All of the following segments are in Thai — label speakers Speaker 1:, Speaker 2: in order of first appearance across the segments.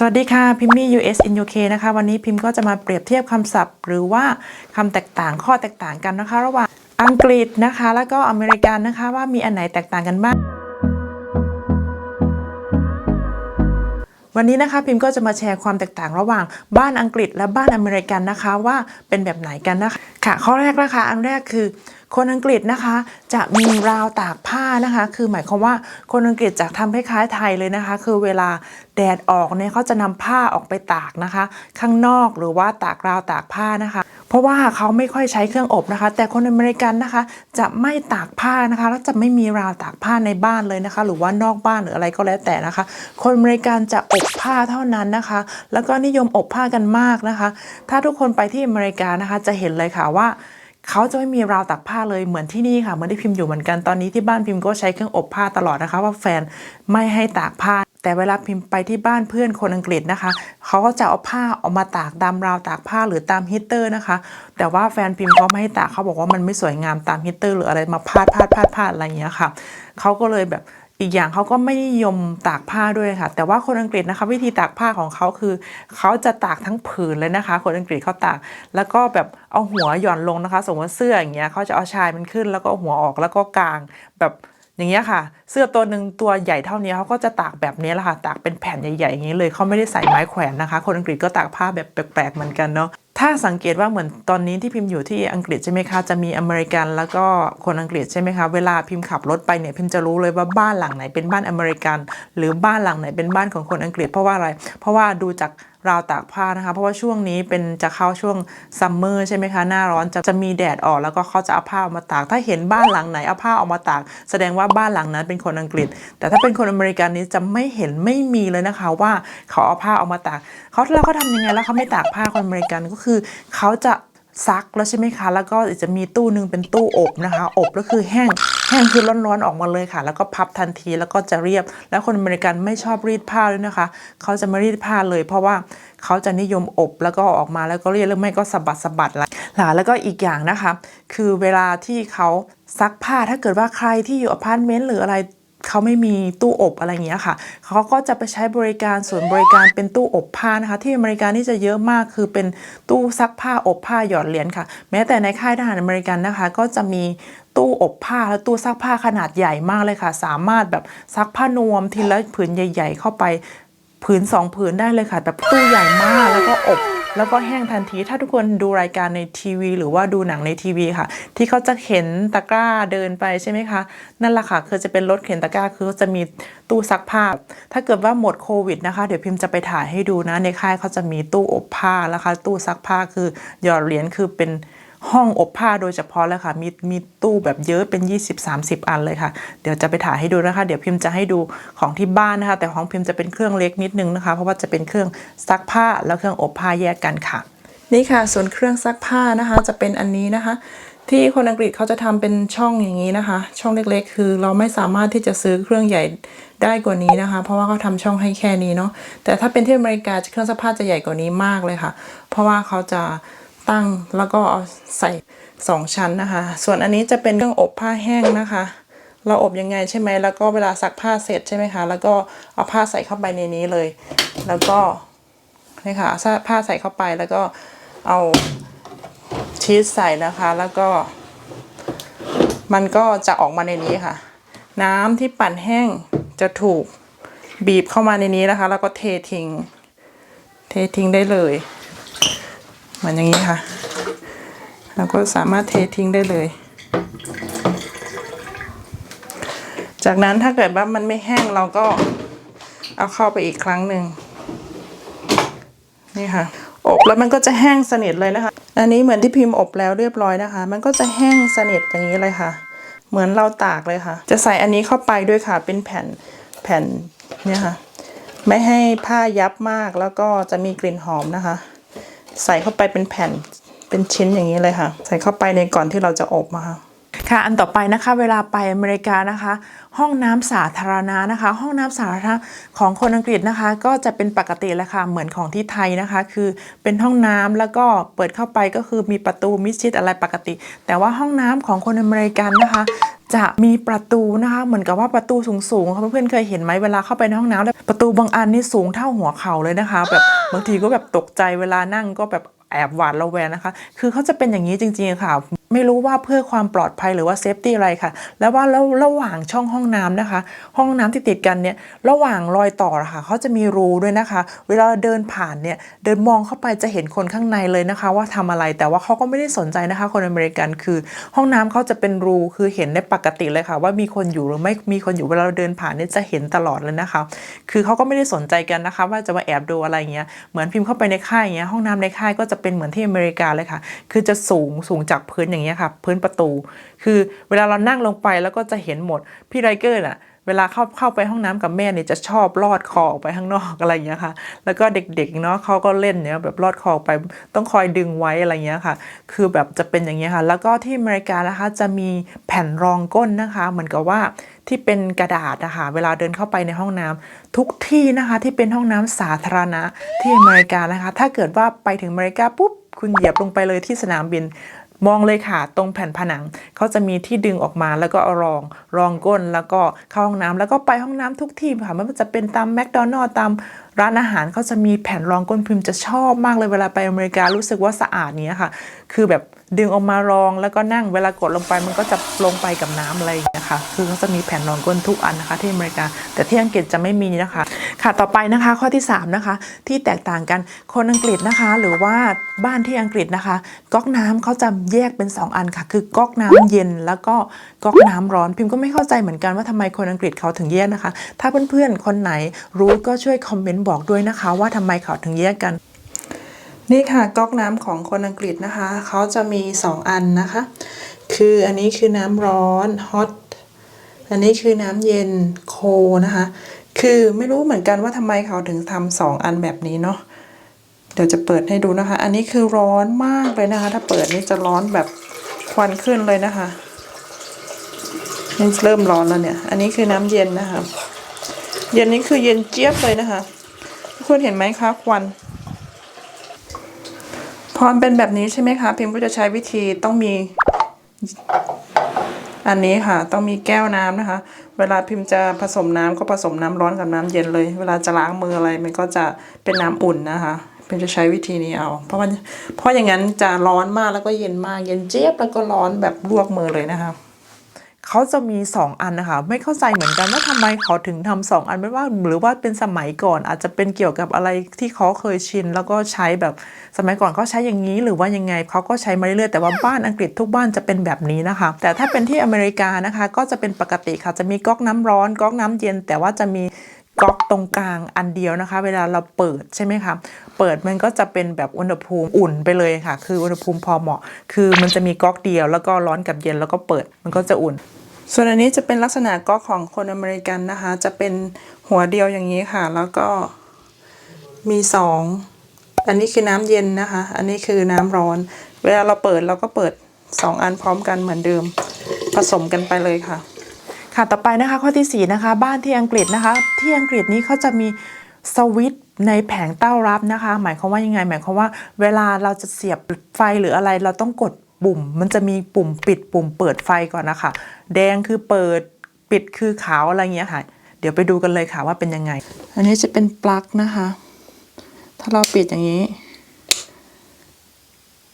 Speaker 1: สวัสดีค่ะ พิมพ์มี่ US in UK นะคะ วันนี้พิมพ์ก็จะมาเปรียบเทียบคำศัพท์ หรือว่าคำแตกต่างข้อแตกต่างกันนะคะ ระหว่างอังกฤษนะคะ แล้วก็อเมริกันนะคะ ว่ามีอันไหนแตกต่างกันบ้าง วันนี้นะคะพิมพ์ก็จะมาแชร์ความแตกต่างระหว่างบ้านอังกฤษและบ้านอเมริกันนะคะ ว่าเป็นแบบไหนกันนะคะค่ะข้อแรกนะคะอันแรกคือ คนอังกฤษนะคะจะมีราวตากผ้านะคะ คือหมายความว่าคนอังกฤษจะทำคล้ายๆไทยเลยนะคะ คือเวลาแดดออกเนี่ยเขาจะนำผ้าออกไปตากนะคะ ข้างนอกหรือว่าตากราวตากผ้านะคะเพราะว่าเขาไม่ค่อยใช้เครื่องอบนะคะ แต่คนอเมริกันนะคะ จะไม่ตากผ้านะคะ แล้วจะไม่มีราวตากผ้าในบ้านเลยนะคะ หรือว่านอกบ้านหรืออะไรก็แล้วแต่นะคะ คนอเมริกันจะอบผ้าเท่านั้นนะคะ แล้วก็นิยมอบผ้ากันมากนะคะ ถ้าทุกคนไปที่อเมริกานะคะ จะเห็นเลยค่ะว่า เขาจะไม่มีราวตากผ้าเลยเหมือนที่นี่ค่ะเหมือนที่พิมพ์อยู่เหมือนกันตอนนี้ที่บ้านพิมพ์ก็ใช้เครื่องอบผ้าตลอดนะคะ ว่าแฟนไม่ให้ตากผ้า แต่เวลาพิมพ์ไปที่บ้านเพื่อนคนอังกฤษนะคะเขาก็จะเอาผ้าออกมาตากตามราวตากผ้าหรือตามฮีเตอร์นะคะ แต่ว่าแฟนพิมพ์เขาไม่ให้ตากเขาบอกว่ามันไม่สวยงามตามฮีเตอร์หรืออะไรมาพาดพาดพาดพาดอะไรอย่างเงี้ยค่ะเขาก็เลยแบบ อีกอย่างเขาก็ไม่นิยมตากผ้าด้วยค่ะ แต่ว่าคนอังกฤษนะคะ วิธีตากผ้าของเขาคือเขาจะตากทั้งผืนเลยนะคะ คนอังกฤษเขาตาก แล้วก็แบบเอาหัวหย่อนลงนะคะ สมมติว่าเสื้ออย่างเงี้ยเขาจะเอาชายมันขึ้น แล้วก็หัวออกแล้วก็กางแบบอย่างเงี้ยค่ะ เสื้อตัวหนึ่งตัวใหญ่เท่านี้เขาก็จะตากแบบนี้แหละค่ะ ตากเป็นแผ่นใหญ่ๆอย่างนี้เลยเขาไม่ได้ใส่ไม้แขวนนะคะ คนอังกฤษก็ตากผ้าแบบแปลกๆเหมือนกันเนาะ ถ้าสังเกตว่าเหมือนตอนนี้ที่พิมพ์อยู่ที่อังกฤษใช่ไหมคะ จะมีอเมริกันแล้วก็คนอังกฤษใช่ไหมคะ เวลาพิมพ์ขับรถไปเนี่ยพิมพ์จะรู้เลยว่าบ้านหลังไหนเป็นบ้านอเมริกัน หรือบ้านหลังไหนเป็นบ้านของคนอังกฤษ เพราะว่าอะไร เพราะว่าดูจากราวตากผ้านะคะ เพราะว่าช่วงนี้เป็นจะเข้าช่วงซัมเมอร์ใช่ไหมคะ หน้าร้อนจะจะมีแดดออกแล้วก็เขาจะเอาผ้าออกมาตาก ถ้าเห็นบ้านหลังไหนเอาผ้าออกมาตาก แสดงว่าบ้านหลังนั้นเป็นคนอังกฤษ แต่ถ้าเป็นคนอเมริกันนี้จะไม่เห็นไม่มีเลยนะคะว่าเขาเอาผ้าออกมาตากเขาแล้วเขาทำยังไงแล้วเขาไม่ตากผ้าคนอเมริกันก็คือเขาจะซักแล้วใช่ไหมคะ แล้วก็จะมีตู้หนึ่งเป็นตู้อบนะคะ อบก็คือแห้ง แห้งคือร้อนๆออกมาเลยค่ะ แล้วก็พับทันทีแล้วก็จะเรียบ แล้วคนอเมริกันไม่ชอบรีดผ้าด้วยนะคะ เขาจะไม่รีดผ้าเลย เพราะว่าเขาจะนิยมอบแล้วก็ออกมาแล้วก็เรียบหรือไม่ก็สะบัดสะบัดละหลาแล้วก็อีกอย่างนะคะ คือเวลาที่เขาซักผ้าถ้าเกิดว่าใครที่อยู่อพาร์ตเมนต์หรืออะไร เขาไม่มีตู้อบอะไรอย่างเงี้ยค่ะ เขาก็จะไปใช้บริการส่วนบริการเป็นตู้อบผ้านะคะ ที่อเมริกานี่จะเยอะมากคือเป็นตู้ซักผ้าอบผ้าหยอดเหรียญค่ะ แม้แต่ในค่ายทหารอเมริกันนะคะ ก็จะมีตู้อบผ้าและตู้ซักผ้าขนาดใหญ่มากเลยค่ะ สามารถแบบซักผ้านวมทีละผืนใหญ่ ๆ เข้าไปผืนสองผืนได้เลยค่ะแบบตู้ใหญ่มากแล้วก็อบ แล้วก็แห้งทันทีถ้าทุกคนดูรายการในทีวี หรือว่าดูหนังในทีวีค่ะ ที่เขาจะเข็นตะกร้าเดินไปใช่ไหมคะนั่นแหละค่ะคือจะเป็นรถเข็นตะกร้าคือจะมีตู้ซักผ้า ถ้าเกิดว่าหมดโควิดนะคะ เดี๋ยวพิมพ์จะไปถ่ายให้ดูนะในค่ายเขาจะมีตู้อบผ้าแล้วค่ะตู้ซักผ้าคือหยอดเหรียญคือเป็น ห้องอบผ้าโดยเฉพาะเลยค่ะ มีมีตู้แบบเยอะเป็น 20-30 อันเลยค่ะ เดี๋ยวจะไปถ่ายให้ดูนะคะ เดี๋ยวพิมพ์จะให้ดูของที่บ้านนะคะ แต่ของพิมพ์จะเป็นเครื่องเล็กนิดนึงนะคะ เพราะว่าจะเป็นเครื่องซักผ้าแล้วเครื่องอบผ้าแยกกันค่ะ นี่ค่ะ ส่วนเครื่องซักผ้านะคะ จะเป็นอันนี้นะคะ ที่คนอังกฤษเขาจะทำเป็นช่องอย่างนี้นะคะ ช่องเล็กๆ คือเราไม่สามารถที่จะซื้อเครื่องใหญ่ได้กว่านี้นะคะ เพราะว่าเขาทำช่องให้แค่นี้เนาะแต่ถ้าเป็นที่อเมริกาเครื่องซักผ้าจะใหญ่กว่านี้มากเลยค่ะ เพราะว่าเขาจะ ตั้ง แล้วก็เอาใส่สองชั้นนะคะ ส่วนอันนี้จะเป็นเครื่องอบผ้าแห้งนะคะ เราอบยังไงใช่ไหมแล้วก็เวลาซักผ้าเสร็จใช่ไหมคะ แล้วก็เอาผ้าใส่เข้าไปในนี้เลย แล้วก็นี่ค่ะผ้าใส่เข้าไปแล้วก็เอาชีสใส่นะคะ แล้วก็ มันก็จะออกมาในนี้ค่ะ น้ำที่ปั่นแห้งจะถูกบีบเข้ามาในนี้นะคะ แล้วก็เททิ้ง เททิ้งได้เลย เหมือนอย่างนี้ค่ะ เราก็สามารถเททิ้งได้เลย จากนั้นถ้าเกิดว่ามันไม่แห้งเราก็เอาเข้าไปอีกครั้งหนึ่งนี่ค่ะ อบแล้วมันก็จะแห้งสนิทเลยนะคะ อันนี้เหมือนที่พิมพ์อบแล้วเรียบร้อยนะคะ มันก็จะแห้งสนิทอย่างนี้เลยค่ะ เหมือนเราตากเลยค่ะ จะใส่อันนี้เข้าไปด้วยค่ะ เป็นแผ่นแผ่นเนี่ยค่ะ ไม่ให้ผ้ายับมากแล้วก็จะมีกลิ่นหอมนะคะ ใส่เข้าไปเป็นแผ่นเป็นชิ้นอย่างนี้เลยค่ะ ใส่เข้าไปในก่อนที่เราจะอบมาค่ะ ค่ะอันต่อไปนะคะเวลาไปอเมริกานะคะ ห้องน้ำสาธารณะนะคะ ห้องน้ำสาธารณะของคนอังกฤษนะคะ ก็จะเป็นปกติแหละค่ะเหมือนของที่ไทยนะคะ คือเป็นห้องน้ำแล้วก็เปิดเข้าไปก็คือมีประตูมิดชิดอะไรปกติ แต่ว่าห้องน้ำของคนอเมริกันนะคะจะมีประตูนะคะเหมือนกับว่าประตูสูงๆค่ะเพื่อนๆเคยเห็นไหมเวลาเข้าไปในห้องน้ำประตูบางอันนี่สูงเท่าหัวเข่าเลยนะคะ แบบบางทีก็แบบตกใจเวลานั่งก็แบบแอบหวาดระแวงนะคะ คือเขาจะเป็นอย่างนี้จริงๆค่ะ ไม่รู้ว่าเพื่อความปลอดภัยหรือว่าเซฟตี้อะไรค่ะ แล้วว่าแล้วระหว่างช่องห้องน้ำนะคะ ห้องน้ำที่ติดกันเนี่ยระหว่างรอยต่อะค่ะเขาจะมีรูด้วยนะคะ เวลาเดินผ่านเนี่ยเดินมองเข้าไปจะเห็นคนข้างในเลยนะคะ ว่าทำอะไรแต่ว่าเขาก็ไม่ได้สนใจนะคะ คนอเมริกันคือ ห้องน้ำเขาจะเป็นรูคือเห็นได้ปกติเลยค่ะ ว่ามีคนอยู่หรือไม่มีคนอยู่เวลาเราเดินผ่านเนี่ยจะเห็นตลอดเลยนะคะ คือเขาก็ไม่ได้สนใจกันนะคะ ว่าจะมาแอบดูอะไรเงี้ยเหมือนพิมพ์เข้าไปในค่ายเงี้ยห้องน้ำในค่ายก็จะเป็นเหมือนที่อเมริกาเลยค่ะ คือจะสูงสูงจากพื้นอย่างเงี้ยค่ะพื้นประตู คือเวลาเรานั่งลงไปแล้วก็จะเห็นหมดพี่ไรเกอร์น่ะเวลาเข้าเข้าไปห้องน้ำกับแม่เนี่ยจะชอบลอดคอออกไปข้างนอกอะไรอย่างเงี้ยค่ะ แล้วก็เด็กๆเนาะเขาก็เล่นเนี่ยแบบลอดคอออกไปต้องคอยดึงไว้อะไรเงี้ยค่ะ คือแบบจะเป็นอย่างเงี้ยค่ะ แล้วก็ที่อเมริกานะคะจะมีแผ่นรองก้นนะคะ เหมือนกับว่าที่เป็นกระดาษนะคะเวลาเดินเข้าไปในห้องน้ำทุกที่นะคะที่เป็นห้องน้ำสาธารณะที่อเมริกานะคะ ถ้าเกิดว่าไปถึงอเมริกาปุ๊บคุณเหยียบลงไปเลยที่สนามบิน มองเลยค่ะตรงแผ่นผนังเขาจะมีที่ดึงออกมาแล้วก็รองรองก้นแล้วก็เข้าห้องน้ำแล้วก็ไปห้องน้ำทุกที่ค่ะไม่ว่าจะเป็นตามแมคโดนัลล์ตามร้านอาหารเขาจะมีแผ่นรองก้นพิมพ์จะชอบมากเลยเวลาไปอเมริการู้สึกว่าสะอาดเนี้ยค่ะ คือแบบ ดึงออกมารองแล้วก็นั่งเวลากดลงไปมันก็จะลงไปกับน้ำอะไรอย่างเงี้ยค่ะคือเขาจะมีแผ่นรองก้นทุกอันนะคะ ที่อเมริกา แต่ที่อังกฤษจะไม่มีนะคะ ค่ะต่อไปนะคะข้อที่ 3 นะคะ ที่แตกต่างกันคนอังกฤษนะคะ หรือว่าบ้านที่อังกฤษนะคะ ก๊อกน้ำเขาจะแยกเป็น 2 อันค่ะ คือก๊อกน้ำเย็นแล้วก็ก๊อกน้ำร้อนพิมพ์ก็ไม่เข้าใจเหมือนกันว่าทำไมคนอังกฤษเขาถึงแยกนะคะ ถ้าเพื่อนๆคนไหนรู้ก็ช่วยคอมเมนต์บอกด้วยนะคะ ว่าทำไมเขาถึงแยกกัน นี่ค่ะก๊อกน้ำของคนอังกฤษนะคะเขาจะมี 2 อันนะคะ คืออันนี้คือน้ำร้อน hot อันนี้คือน้ำเย็นโคนะคะ คือไม่รู้เหมือนกันว่าทำไมเขาถึงทำสองอันแบบนี้เนาะเดี๋ยวจะเปิดให้ดูนะคะ อันนี้คือร้อนมากเลยนะคะ ถ้าเปิดนี่จะร้อนแบบควันขึ้นเลยนะคะนี่เริ่มร้อนแล้วเนี่ย อันนี้คือน้ำเย็นนะคะ เย็นนี้คือเย็นเจี๊ยบเลยนะคะ ทุกคนเห็นไหมคะควัน พอมเป็นแบบนี้ใช่ไหมคะพิมก็จะใช้วิธีต้องมี อันนี้ค่ะ ต้องมีแก้วน้ำนะคะ เวลาพิมพ์จะผสมน้ำก็ผสมน้ำร้อนกับน้ำเย็นเลย เวลาจะล้างมืออะไรมันก็จะเป็นน้ำอุ่นนะคะพิมจะใช้วิธีนี้เอา เพราะว่าเพราะอย่างนั้นจะร้อนมากแล้วก็เย็นมากเย็นเจี๊ยบแล้วก็ร้อนแบบลวกมือเลยนะคะ เขาจะมี 2 อันนะคะ ไม่เข้าใจเหมือนกันว่าทำไมเขาถึงทำสองอันไม่ว่าหรือว่าเป็นสมัยก่อน อาจจะเป็นเกี่ยวกับอะไรที่เขาเคยชิน แล้วก็ใช้แบบสมัยก่อนเขาใช้อย่างนี้ หรือว่ายังไงเขาก็ใช้มาเรื่อยๆแต่ว่าบ้านอังกฤษทุกบ้านจะเป็นแบบนี้นะคะ แต่ถ้าเป็นที่อเมริกานะคะ ก็จะเป็นปกติค่ะจะมีก๊อกน้ำร้อนก๊อกน้ำเย็น แต่ว่าจะมีก๊อกตรงกลางอันเดียวนะคะ เวลาเราเปิดใช่ไหมคะ เปิดมันก็จะเป็นแบบอุณหภูมิอุ่นไปเลยค่ะ คืออุณหภูมิพอเหมาะ คือมันจะมีก๊อกเดียวแล้วก็ร้อนกับเย็นแล้วก็เปิดมันก็จะอุ่น ส่วนอันนี้จะเป็นลักษณะก๊อกของคนอเมริกันนะคะ จะเป็นหัวเดียวอย่างนี้ค่ะ แล้วก็มีสองอันนี้คือน้ำเย็นนะคะ อันนี้คือน้ำร้อน เวลาเราเปิดเราก็เปิดสองอันพร้อมกันเหมือนเดิม ผสมกันไปเลยค่ะ ค่ะต่อไปนะคะข้อที่ 4 นะคะ บ้านที่อังกฤษนะคะ ที่อังกฤษนี้เขาจะมีสวิตช์ในแผงเต้ารับนะคะ หมายความว่ายังไง หมายความว่าเวลาเราจะเสียบไฟหรืออะไรเราต้องกด ปุ่ม มันจะมีปุ่มปิดปุ่มเปิดไฟก่อนนะคะ แดงคือเปิดปิดคือขาวอะไรเงี้ยค่ะ เดี๋ยวไปดูกันเลยค่ะว่าเป็นยังไง อันนี้จะเป็นปลั๊กนะคะ ถ้าเราปิดอย่างนี้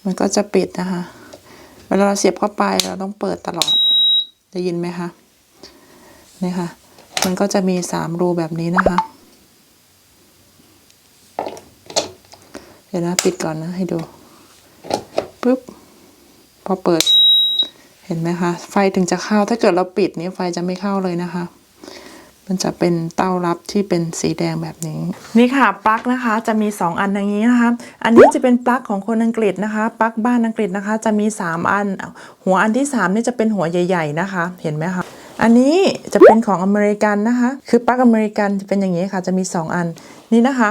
Speaker 1: มันก็จะปิดนะคะ เวลาเราเสียบเข้าไปเราต้องเปิดตลอดได้ยินไหมคะนี่ค่ะ มันก็จะมีสามรูแบบนี้นะคะ เดี๋ยวนะปิดก่อนนะให้ดูปุ๊บ พอเปิด เห็นไหมคะ ไฟถึงจะเข้า ถ้าเกิดเราปิดนี้ไฟจะไม่เข้าเลยนะคะ มันจะเป็นเต้ารับที่เป็นสีแดงแบบนี้ นี่ค่ะปลั๊กนะคะจะมี 2 อันอย่างนี้นะคะ อันนี้จะเป็นปลั๊กของคนอังกฤษนะคะ ปลั๊กบ้านอังกฤษนะคะ จะมี 3 อัน หัวอันที่ 3 นี่จะเป็นหัวใหญ่ ๆนะคะ เห็นไหมคะอันนี้จะเป็นของอเมริกันนะคะ คือปลั๊กอเมริกันจะเป็นอย่างนี้ค่ะ จะมี 2 อัน นี่นะคะ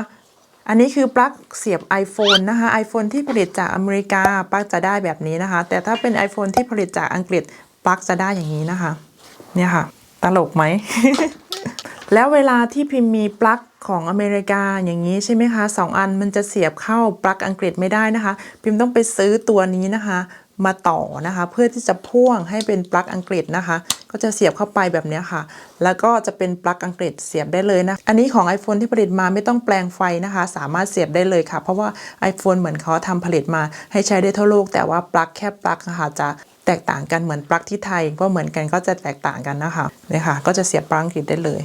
Speaker 1: อันนี้คือปลั๊กเสียบ iPhone นะคะ iPhone ที่ผลิตจากอเมริกาปลั๊กจะได้แบบนี้นะคะ แต่ถ้าเป็น iPhone ที่ผลิตจากอังกฤษปลั๊กจะได้อย่างนี้นะคะ เนี่ยค่ะ ตลกไหม แล้วเวลาที่พิมพ์มีปลั๊กของอเมริกาอย่างนี้ใช่ไหมคะสองอันมันจะเสียบเข้าปลั๊กอังกฤษไม่ได้นะคะ พิมพ์ต้องไปซื้อตัวนี้นะคะ มาต่อนะคะ เพื่อที่จะพ่วงให้เป็นปลั๊กอังกฤษนะคะ ก็จะเสียบเข้าไปแบบนี้ค่ะ แล้วก็จะเป็นปลั๊กอังกฤษเสียบได้เลยนะ อันนี้ของ iPhone ที่ผลิตมาไม่ต้องแปลงไฟนะคะ สามารถเสียบได้เลยค่ะ เพราะว่า iPhone เหมือนเขาทำผลิตมาให้ใช้ได้ทั่วโลก แต่ว่าปลั๊กแค่ปลั๊กนะคะจะแตกต่างกันเหมือนปลั๊กที่ไทยก็เหมือนกันก็จะแตกต่างกันนะคะเนี่ยค่ะ ก็จะเสียบปลั๊กอังกฤษได้เลย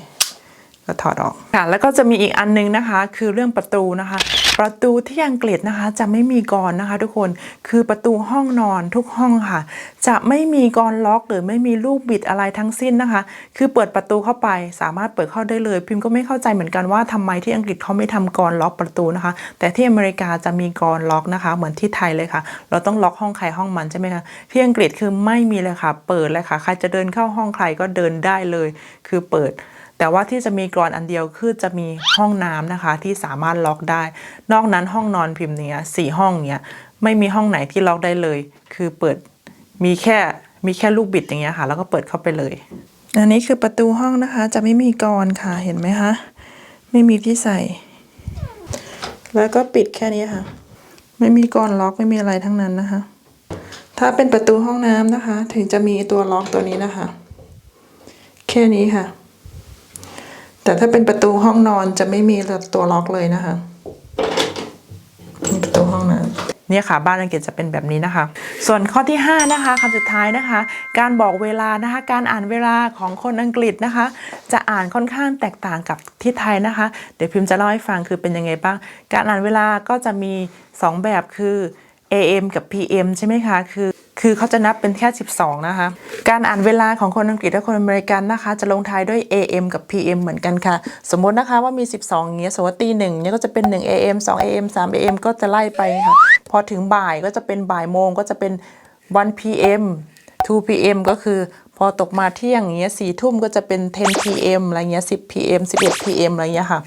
Speaker 1: ก็ถอดออกค่ะแล้วก็จะมีอีกอันนึงนะคะ คือเรื่องประตูนะคะ ประตูที่อังกฤษนะคะจะไม่มีกรนะคะ ทุกคนคือประตูห้องนอนทุกห้องค่ะ จะไม่มีกรล็อก หรือไม่มีลูกบิดอะไรทั้งสิ้นนะคะ คือเปิดประตูเข้าไปสามารถเปิดเข้าได้เลย พิมพ์ก็ไม่เข้าใจเหมือนกันว่าทำไมที่อังกฤษเขาไม่ทำกรล็อกประตูนะคะ แต่ที่อเมริกาจะมีกรล็อกนะคะ เหมือนที่ไทยเลยค่ะ เราต้องล็อกห้องใครห้องมันใช่ไหมคะที่อังกฤษคือไม่มีเลยค่ะ เปิดเลยค่ะ ใครจะเดินเข้าห้องใครก็เดินได้เลย คือเปิด แต่ว่าที่จะมีกรอนอันเดียวคือจะมีห้องน้ำนะคะที่สามารถล็อกได้ นอกนั้นห้องนอนพิมพ์เนี้ยสี่ห้องเนี้ยไม่มีห้องไหนที่ล็อกได้เลย คือเปิดมีแค่มีแค่ลูกบิดอย่างเงี้ยค่ะ แล้วก็เปิดเข้าไปเลย อันนี้คือประตูห้องนะคะ จะไม่มีกรอนค่ะเห็นไหมคะไม่มีที่ใส่ แล้วก็ปิดแค่นี้ค่ะ ไม่มีกรอนล็อกไม่มีอะไรทั้งนั้นนะคะ ถ้าเป็นประตูห้องน้ำนะคะ ถึงจะมีตัวล็อกตัวนี้นะคะ แค่นี้ค่ะ แต่ถ้าเป็นประตูห้องนอนจะไม่มีตัวล็อกเลยนะคะประตูห้องน้ำเนี่ยค่ะบ้านอังกฤษจะเป็นแบบนี้นะคะ ส่วนข้อที่ 5 นะคะคำสุดท้ายนะคะ การบอกเวลานะคะ การอ่านเวลาของคนอังกฤษนะคะ จะอ่านค่อนข้างแตกต่างกับที่ไทยนะคะ เดี๋ยวพิมพ์จะเล่าให้ฟังคือเป็นยังไงบ้าง การอ่านเวลาก็จะมี 2 แบบคือ AM กับ PM ใช่ไหมคะ คือ คือเขาจะนับเป็นแค่ 12 นะคะ การอ่านเวลาของคนอังกฤษและคนอเมริกันนะคะ จะลงท้ายด้วย AM กับ PM เหมือนกันค่ะ สมมตินะคะว่ามี 12อย่างเงี้ยสมมติตีหนึ่งเนี่ยก็จะเป็น 1 AM 2 AM 3 AM ก็จะไล่ไปค่ะ พอถึงบ่ายก็จะเป็นบ่ายโมงก็จะเป็น 1 PM 2 PM ก็คือ พอตกมาเที่ยงอย่างเงี้ยสี่ทุ่มก็จะเป็น 10 PM อะไรเงี้ย 10 PM 11 PM อะไรเงี้ยค่ะ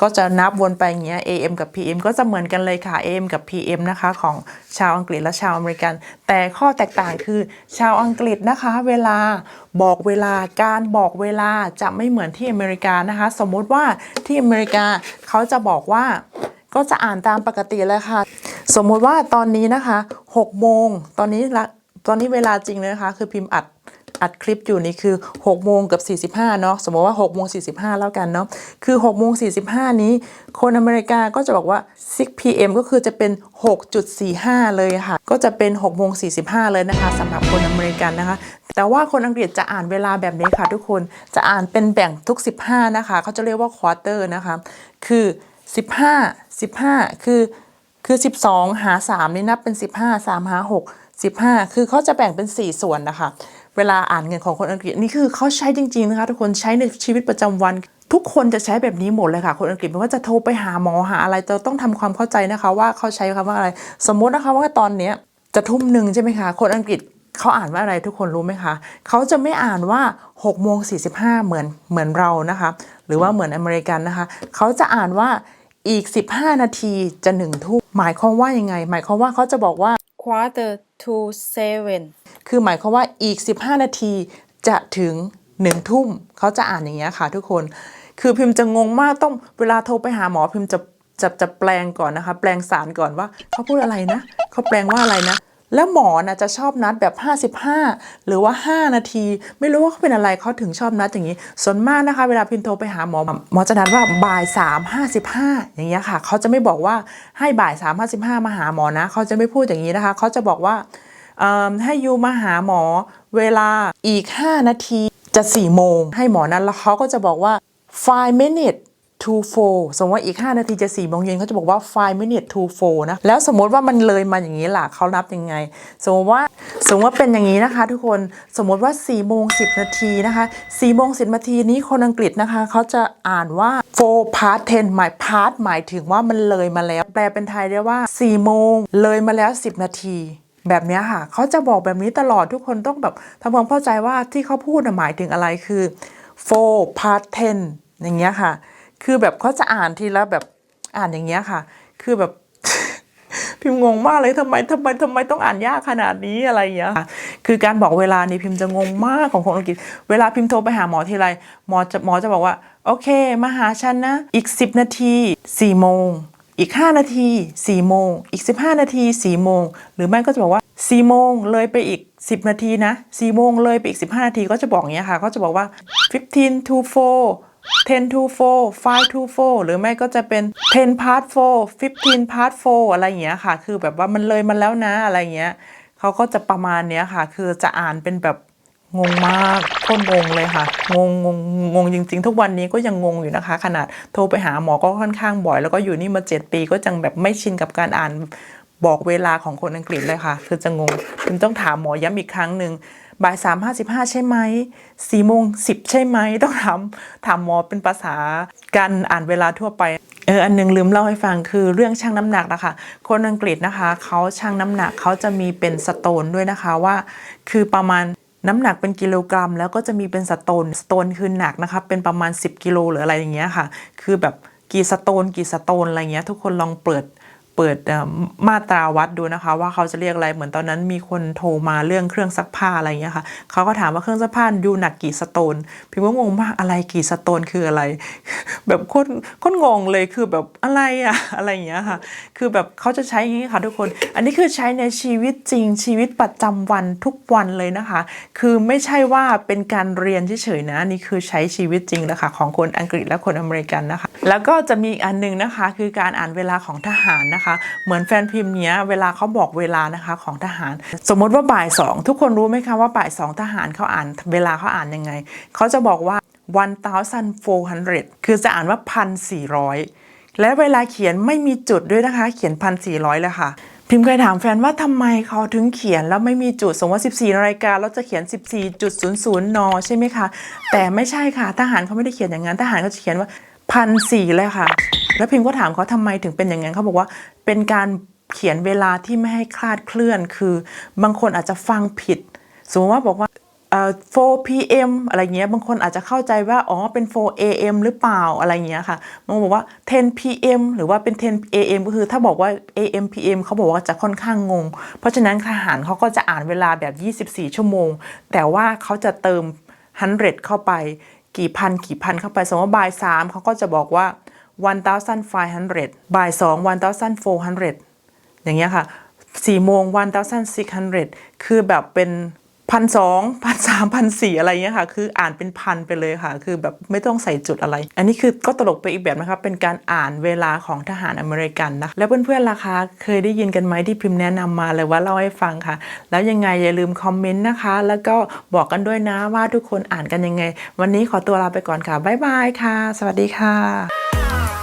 Speaker 1: ก็จะนับวนไปอย่างเงี้ย AM กับ PM ก็จะเหมือนกันเลยค่ะ AM กับ PM นะคะของชาวอังกฤษและชาวอเมริกัน แต่ข้อแตกต่างคือชาวอังกฤษนะคะ เวลาบอกเวลาการบอกเวลาจะไม่เหมือนที่อเมริกานะคะ สมมุติว่าที่อเมริกาเขาจะบอกว่าก็จะอ่านตามปกติเลยค่ะ สมมุติว่าตอนนี้นะคะ6โมงตอนนี้ละตอนนี้เวลาจริงเลยนะคะ คือพิมพ์อัด อัดคลิปอยู่นี่คือ6โมงกับ 45 เนาะสมมติว่า6โมง45 แล้วกันเนาะคือ6โมง45 นี้ คนอเมริกาก็จะบอกว่า6 p.m. ก็คือจะเป็น 6.45 เลยค่ะ ก็จะเป็น6โมง45 เลยนะคะสำหรับคนอเมริกันนะคะ แต่ว่าคนอังกฤษจะอ่านเวลาแบบนี้ค่ะทุกคนจะอ่านเป็นแบ่งทุก 15 นะคะเขาจะเรียกว่าควอเตอร์นะคะ คือ 15 15 คือคือ 12 หา 3 นี่นับเป็น 15 3 หา 6 15 คือเขาจะแบ่งเป็น 4 ส่วนนะคะ เวลาอ่านเงินของคนอังกฤษนี่คือเขาใช้จริงๆนะคะทุกคนใช้ในชีวิตประจำวัน ทุกคนจะใช้แบบนี้หมดเลยค่ะ คนอังกฤษไม่ว่าจะโทรไปหาหมอหาอะไรเราต้องทำความเข้าใจนะคะว่าเขาใช้คำว่าอะไร สมมตินะคะว่าตอนเนี้ยจะทุ่มหนึ่งใช่ไหมคะคนอังกฤษเขาอ่านว่าอะไรทุกคนรู้ไหมคะ เขาจะไม่อ่านว่า6โมง45 เหมือนเหมือนเรานะคะ หรือว่าเหมือนอเมริกันนะคะ เขาจะอ่านว่าอีก 15 นาทีจะหนึ่งทุ่มหมายความว่ายังไง หมายความว่าเขาจะบอกว่า
Speaker 2: quarter to seven
Speaker 1: คือหมายความว่าอีก 15 นาทีจะถึงหนึ่งทุ่มเขาจะอ่านอย่างเงี้ยค่ะทุกคน คือพิมพ์จะงงมากต้องเวลาโทรไปหาหมอพิมพ์จะจะจะแปลงก่อนนะคะ แปลงสารก่อนว่าเขาพูดอะไรนะเขาแปลงว่าอะไรนะ แล้วหมอนะจะชอบนัดแบบ 55 หรือว่า 5 นาที ไม่รู้ว่าเขาเป็นอะไรเขาถึงชอบนัดอย่างนี้ ส่วนมากนะคะ เวลาพิมโทรไปหาหมอหมอจะนัดว่าบ่าย 3 55 อย่างเงี้ยค่ะ เขาจะไม่บอกว่าให้บ่าย 3 55 มาหาหมอนะ เขาจะไม่พูดอย่างนี้นะคะ เขาจะบอกว่าให้ยูมาหาหมอเวลาอีก 5 นาทีจะ 4 โมง ให้หมอนั้นแล้วเขาก็จะบอกว่า5 minutes to 4สมมติว่าอีก 5 นาทีจะ4โมงเย็นเขาจะบอกว่า5 minute to 4นะ แล้วสมมติว่ามันเลยมาอย่างนี้ล่ะเขานับยังไง สมมติว่าสมมติว่าเป็นอย่างนี้นะคะทุกคนสมมติว่า4โมง10นาทีนะคะ4โมง10นาทีนี้คนอังกฤษนะคะเขาจะอ่านว่า4 past 10หมาย past หมายถึงว่ามันเลยมาแล้ว แปลเป็นไทยได้ว่า4โมงเลยมาแล้ว 10 นาทีแบบเนี้ยค่ะเขาจะบอกแบบนี้ตลอดทุกคนต้องแบบทำความเข้าใจว่าที่เขาพูดหมายถึงอะไรคือ four part ten อย่างเงี้ยค่ะ คือแบบเขาจะอ่านทีละแบบอ่านอย่างเงี้ยค่ะ คือแบบพิมพ์งงมากเลยทำไมทำไมทำไมต้องอ่านยากขนาดนี้อะไรอย่างเงี้ยคือการบอกเวลานี่พิมพ์จะงงมากของคนอังกฤษ เวลาพิมพ์โทรไปหาหมอทีไรหมอจะหมอจะบอกว่า โอเค มาหาฉันนะ อีก 10 นาที4โมง อีก 5 นาที4โมง อีก 15 นาที4โมง หรือไม่ก็จะบอกว่า4โมงเลยไปอีก 10 นาทีนะ4โมงเลยไปอีก 15 นาทีก็จะบอกอย่างเงี้ยค่ะ ก็จะบอกว่า15 to 4 10 to 4 5 to 4หรือไม่ก็จะเป็น 10 part 4 15 part 4อะไรอย่างเงี้ยค่ะ คือแบบว่ามันเลยมันแล้วนะอะไรอย่างเงี้ยเขาก็จะประมาณเนี้ยค่ะ คือจะอ่านเป็นแบบงงมากโคตรงงเลยค่ะ งงงงงงจริง ๆ ทุกวันนี้ก็ยังงงอยู่นะคะ ขนาดโทรไปหาหมอก็ค่อนข้างบ่อย แล้วก็อยู่นี่มา 7 ปีก็จังแบบไม่ชินกับการอ่านบอกเวลาของคนอังกฤษเลยค่ะ คือจะงงคุณต้องถามหมอย้ำอีกครั้งหนึ่ง บ่ายสามห้าสิบห้าใช่ไหมสี่โมงสิบใช่ไหมต้องถามถามหมอเป็นภาษาการอ่านเวลาทั่วไปเอออันหนึงลืมเล่าให้ฟังคือเรื่องชั่งน้ำหนักนะคะคนอังกฤษนะคะเขาชั่งน้ำหนักเขาจะมีเป็นสโตนด้วยนะคะว่า คือประมาณน้ำหนักเป็นกิโลกรัม แล้วก็จะมีเป็นสโตนสโตนคือหนักนะคะเป็นประมาณ 10 กิโลหรืออะไรอย่างเงี้ยค่ะ คือแบบกี่สโตนกี่สโตนอะไรเงี้ยทุกคนลองเปิด เปิดมาตราวัดดูนะคะ ว่าเขาจะเรียกอะไรเหมือนตอนนั้นมีคนโทรมาเรื่องเครื่องซักผ้าอะไรอย่างเงี้ยค่ะเขาก็ถามว่าเครื่องซักผ้าดูหนักกี่สโตนพิมก็งงมากอะไรกี่สโตนคืออะไร แบบโคตรโคตรงงเลยคือแบบอะไรอะอะไรอย่างเงี้ยค่ะ คือแบบเขาจะใช้อย่างนี้ค่ะทุกคน อันนี้คือใช้ในชีวิตจริงชีวิตประจำวันทุกวันเลยนะคะ คือไม่ใช่ว่าเป็นการเรียนเฉยๆนะนี่คือใช้ชีวิตจริงแล้วค่ะของคนอังกฤษและคนอเมริกันนะคะ แล้วก็จะมีอีกอันหนึงนะคะ คือการอ่านเวลาของทหารนะคะเหมือนแฟนพิมพ์เนี้ยเวลาเขาบอกเวลานะคะของทหาร สมมติว่าบ่ายสองทุกคนรู้ไหมคะว่าบ่ายสองทหารเขาอ่านเวลาเขาอ่านยังไง เขาจะบอกว่า 1,400 คือจะอ่านว่า 1,400 และเวลาเขียนไม่มีจุดด้วยนะคะ เขียน 1,400เลยค่ะพิมพ์เคยถามแฟนว่าทำไมเขาถึงเขียนแล้วไม่มีจุดสมมติว่า 14นาฬิกาเราจะเขียน 14.00 น ใช่ไหมคะ แต่ไม่ใช่ค่ะ ทหารเขาไม่ได้เขียนอย่างนั้น ทหารเขาจะเขียนว่า พันสี่เลยค่ะ แล้วพิมก็ถามเขาทำไมถึงเป็นอย่างนั้นเขาบอกว่าเป็นการเขียนเวลาที่ไม่ให้คลาดเคลื่อน คือบางคนอาจจะฟังผิด สมมติว่าบอกว่า4 p.m. อะไรเงี้ย บางคนอาจจะเข้าใจว่า อ๋อ เป็น 4 a.m. หรือเปล่า อะไรเงี้ยค่ะบางคนบอกว่า 10 p.m. หรือว่าเป็น 10 a.m. ก็คือถ้าบอกว่า a.m. p.m. เขาบอกว่าจะค่อนข้างงง เพราะฉะนั้นทหารเขาก็จะอ่านเวลาแบบ 24 ชั่วโมง แต่ว่าเขาจะเติม 100 เข้าไป กี่พันกี่พันเข้าไป สมมติว่าบ่ายสามเขาก็จะบอกว่า 1,500 บ่ายสอง1,400 อย่างเงี้ยค่ะสี่โมง1,600 คือแบบเป็น พันสองพันสามพันสี่อะไรเงี้ยค่ะ คืออ่านเป็นพันไปเลยค่ะ คือแบบไม่ต้องใส่จุดอะไร อันนี้คือก็ตลกไปอีกแบบนะคะเป็นการอ่านเวลาของทหารอเมริกันนะแล้วเพื่อนๆล่ะคะเคยได้ยินกันไหมที่พิมพ์แนะนำมาเลยว่าเล่าให้ฟังค่ะ แล้วยังไงอย่าลืมคอมเมนต์นะคะ แล้วก็บอกกันด้วยนะว่าทุกคนอ่านกันยังไง วันนี้ขอตัวลาไปก่อนค่ะบ๊ายบายค่ะ สวัสดีค่ะ